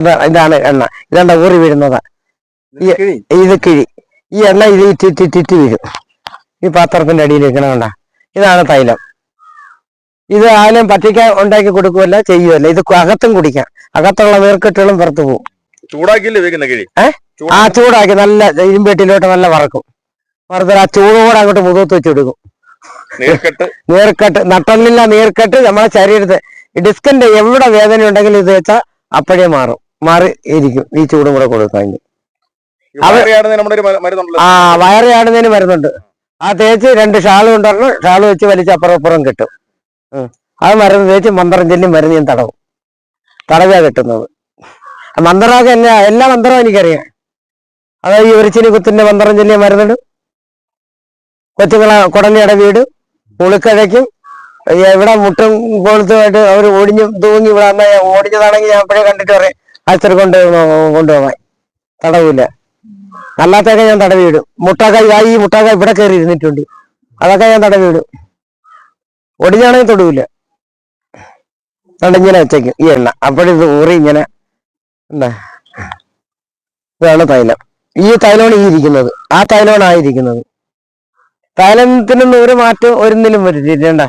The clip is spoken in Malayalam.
ഇതാ- ഇതാണ് എണ്ണ. ഇതാണ്ട ഊറി വരുന്നത്. ഇത് കിഴി. ഈ എണ്ണ ഇത് ഇറ്റിറ്റിറ്റി വരും. ഈ പാത്രത്തിന്റെ അടിയിൽ വെക്കണമുണ്ട ഇതാണ് തൈലം. ഇത് ആരും പറ്റിക്കാൻ ഉണ്ടാക്കി കൊടുക്കുമല്ല ചെയ്യുമല്ല ഇത് അകത്തും കുടിക്കാം. അകത്തുള്ള വേർക്കെട്ടുകളും പുറത്തു പോകും ചൂടാക്കിയില്ലേ വെക്കുന്ന കിഴി? ആ ചൂടാക്കി നല്ല ഇരുമ്പെട്ടിലോട്ട് നല്ല വറക്കും. വറുത്തിട്ട് ആ ചൂടോടെ അങ്ങോട്ട് മുഖത്ത് വെച്ച് കൊടുക്കും. നീർക്കെട്ട്. നട്ടന്നില്ല നട്ടലില്ല നീർക്കെട്ട്. നമ്മുടെ ശരീരത്തെ ഡിസ്കിന്റെ എവിടെ വേദന ഉണ്ടെങ്കിലും ഇത് വെച്ചാൽ അപ്പോഴേ മാറും. മാറി ഇരിക്കും. ഈ ചൂടും കൂടെ കൊടുക്കാൻ ആ വയറിയാടുന്നതിന് മരുന്നുണ്ട്. ആ തേച്ച് രണ്ട് ഷാൾ കൊണ്ടുവരണം. ഷാൾ വെച്ച് വലിച്ച് അപ്പുറം അപ്പുറം കിട്ടും. അത് മരുന്ന് തേച്ച് മന്ത്രം ചെല്ലി മരുന്ന് ഞാൻ തടവും. തടവാ കിട്ടുന്നത്. മന്ത്രമൊക്കെ എല്ലാ എല്ലാ മന്ത്രവും എനിക്കറിയാം. അതായത് ഈ ഒരിച്ചിനി കുത്തിന്റെ മന്ത്രം ചെല്ലിയ മരുന്നിടും കൊച്ചുങ്ങളെ കുടലിയുടെ വീട് പുളിക്കഴയ്ക്കും എവിടെ മുട്ടും കൊളുത്തുമായിട്ട് അവർ ഓടിഞ്ഞു തൂങ്ങി ഇവിടെ അമ്മ ഓടിഞ്ഞതാണെങ്കിൽ ഞാൻ അപ്പോഴേ കണ്ടിട്ട് പറയും. ആശുപത്രി കൊണ്ട് കൊണ്ടുപോകാൻ തടവില്ല അല്ലാത്തൊക്കെ ഞാൻ തടവി ഇടും മുട്ടാക്കായി ഈ മുട്ടാക്കായ് ഇവിടെ കയറി ഇരുന്നിട്ടുണ്ട്. അതൊക്കെ ഞാൻ തടവി ഇടും ഒടിഞ്ഞാണെങ്കിൽ തൊടുവില്ല ഇങ്ങനെ വെച്ചേക്കും. ഈ എണ്ണ. അപ്പോഴിത് ഊറി ഇങ്ങനെ എന്താ? ഇതാണ് തൈലം. ഈ തൈലമാണ് ഈ ഇരിക്കുന്നത്. ആ തൈലമാണ് ആ തൈലത്തിനൊന്നും ഒരു മാറ്റം ഒരുന്നിലും വരുത്തിയിട്ടേണ്ട